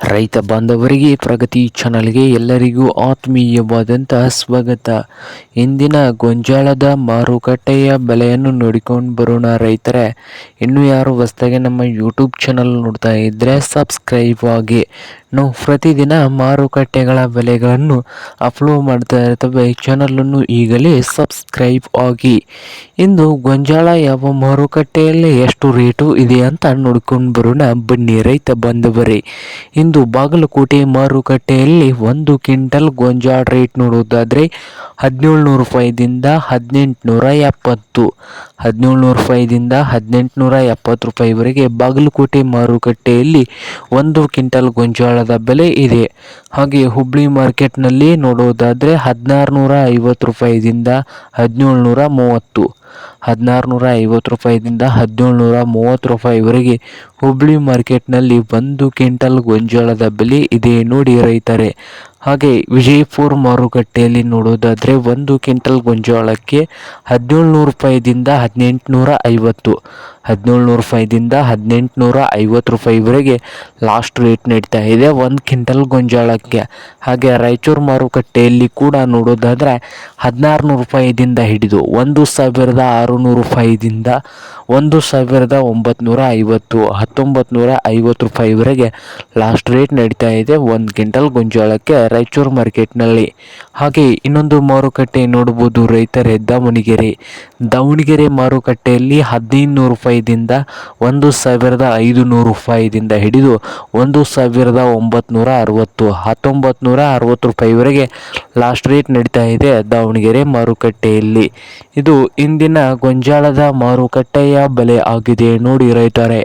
ರೈತ ಬಾಂಧವರಿಗೆ, ಪ್ರಗತಿ ಚಾನಲ್ಗೆ ಎಲ್ಲರಿಗೂ ಆತ್ಮೀಯವಾದಂತಹ ಸ್ವಾಗತ. ಇಂದಿನ ಗೊಂಜಾಳದ ಮಾರುಕಟ್ಟೆಯ ಬೆಲೆಯನ್ನು ನೋಡಿಕೊಂಡು ಬರೋಣ ರೈತರೆ. ಇನ್ನು ಯಾರು ಹೊಸದಾಗಿ ನಮ್ಮ ಯೂಟ್ಯೂಬ್ ಚಾನಲ್ ನೋಡ್ತಾ ಇದ್ದರೆ ಸಬ್ಸ್ಕ್ರೈಬ್ ಆಗಿ. ನಾವು ಪ್ರತಿದಿನ ಮಾರುಕಟ್ಟೆಗಳ ಬೆಲೆಗಳನ್ನು ಅಪ್ಲೋಡ್ ಮಾಡ್ತಾ ಇರ್ತವೆ. ಚಾನಲನ್ನು ಈಗಲೇ ಸಬ್ಸ್ಕ್ರೈಬ್ ಆಗಿ. ಇಂದು ಗೊಂಜಾಳ ಯಾವ ಮಾರುಕಟ್ಟೆಯಲ್ಲಿ ಎಷ್ಟು ರೇಟು ಇದೆ ಅಂತ ನೋಡ್ಕೊಂಡು ಬರೋಣ. ಬನ್ನಿ ರೈತ ಬಂದವರೇ ಇಂದು ಬಾಗಲಕೋಟೆ ಮಾರುಕಟ್ಟೆಯಲ್ಲಿ ಒಂದು ಕ್ವಿಂಟಲ್ ಗೊಂಜಾಳ ರೇಟ್ ನೋಡೋದಾದರೆ ಹದಿನೇಳುನೂರು ರೂಪಾಯಿದಿಂದ ಹದಿನೆಂಟುನೂರ ಎಪ್ಪತ್ತು. ಹದಿನೇಳ್ನೂರು ರೂಪಾಯಿದಿಂದ ಹದಿನೆಂಟುನೂರ ಎಪ್ಪತ್ತು ರೂಪಾಯಿವರೆಗೆ ಬಾಗಲಕೋಟೆ ಮಾರುಕಟ್ಟೆಯಲ್ಲಿ ಒಂದು ಕ್ವಿಂಟಲ್ ಗೊಂಜಾಳದ ಬೆಲೆ ಇದೆ. ಹಾಗೆ ಹುಬ್ಳಿ ಮಾರ್ಕೆಟ್ನಲ್ಲಿ ನೋಡೋದಾದರೆ ಹದಿನಾರುನೂರ ಐವತ್ತು ರೂಪಾಯಿದಿಂದ ಹದಿನೇಳ್ನೂರ ಮೂವತ್ತು. ಹದಿನಾರುನೂರ ಐವತ್ತು ರೂಪಾಯಿದಿಂದ ಹದಿನೇಳುನೂರ ಮೂವತ್ತು ರೂಪಾಯಿವರೆಗೆ ಹುಬ್ಳಿ ಮಾರ್ಕೆಟ್ನಲ್ಲಿ ಒಂದು ಕ್ವಿಂಟಲ್ ಗೊಂಜಾಳದ ಬೆಲೆ ಇದೆ ನೋಡಿ ರೈತರೆ. ಹಾಗೆ ವಿಜಯಪುರ ಮಾರುಕಟ್ಟೆಯಲ್ಲಿ ನೋಡೋದಾದರೆ ಒಂದು ಕ್ವಿಂಟಲ್ ಗೊಂಜಾಳಕ್ಕೆ ಹದಿನೇಳುನೂರು ರೂಪಾಯಿದಿಂದ ಹದಿನೆಂಟುನೂರ ಐವತ್ತು ಹದಿನೇಳುನೂರು ರೂಪಾಯಿದಿಂದ ಹದಿನೆಂಟುನೂರ ಐವತ್ತು ರೂಪಾಯಿವರೆಗೆ ಲಾಸ್ಟ್ ರೇಟ್ ನೀಡ್ತಾ ಇದೆ. ಒಂದು ಕ್ವಿಂಟಲ್ ಗೊಂಜಾಳಕ್ಕೆ. ಹಾಗೆ ರಾಯಚೂರು ಮಾರುಕಟ್ಟೆಯಲ್ಲಿ ಕೂಡ ನೋಡೋದಾದರೆ ಹದಿನಾರು ನೂರು ರೂಪಾಯಿದಿಂದ ಹಿಡಿದು ಒಂದು ಸಾವಿರದ ಆರುನೂರು ರೂಪಾಯಿದಿಂದ ಒಂದು ಸಾವಿರದ ಒಂಬತ್ತು ಐವತ್ತು ಹತ್ತೊಂಬತ್ತು ನೂರ ಐವತ್ತು ರೂಪಾಯಿವರೆಗೆ ಲಾಸ್ಟ್ ರೇಟ್ ನಡೀತಾ ಇದೆ ಒಂದು ಕ್ವಿಂಟಲ್ ಗೊಂಜಾಳಕ್ಕೆ ರಾಯಚೂರು ಮಾರ್ಕೆಟ್ನಲ್ಲಿ. ಹಾಗೆ ಇನ್ನೊಂದು ಮಾರುಕಟ್ಟೆ ನೋಡ್ಬೋದು ರೈತರೇ, ದಾವಣಗೆರೆ. ದಾವಣಗೆರೆ ಮಾರುಕಟ್ಟೆಯಲ್ಲಿ ಹದಿನೈದು ನೂರು ರೂಪಾಯಿದಿಂದ ಒಂದು ಸಾವಿರದ ಐದು ನೂರು ರೂಪಾಯಿದಿಂದ ಹಿಡಿದು ಒಂದು ಸಾವಿರದ ಒಂಬತ್ತು ಅರವತ್ತು ಹತ್ತೊಂಬತ್ತು ನೂರ ಅರವತ್ತು ರೂಪಾಯಿವರೆಗೆ ಲಾಸ್ಟ್ ರೇಟ್ ನಡೀತಾ ಇದೆ ದಾವಣಗೆರೆ ಮಾರುಕಟ್ಟೆಯಲ್ಲಿ. ಇದು ಇಂದಿನ ಗೊಂಜಾಳದ ಮಾರುಕಟ್ಟೆಯ ಬೆಲೆ ಆಗಿದೆ. ನೋಡಿ ರೈತರೇ.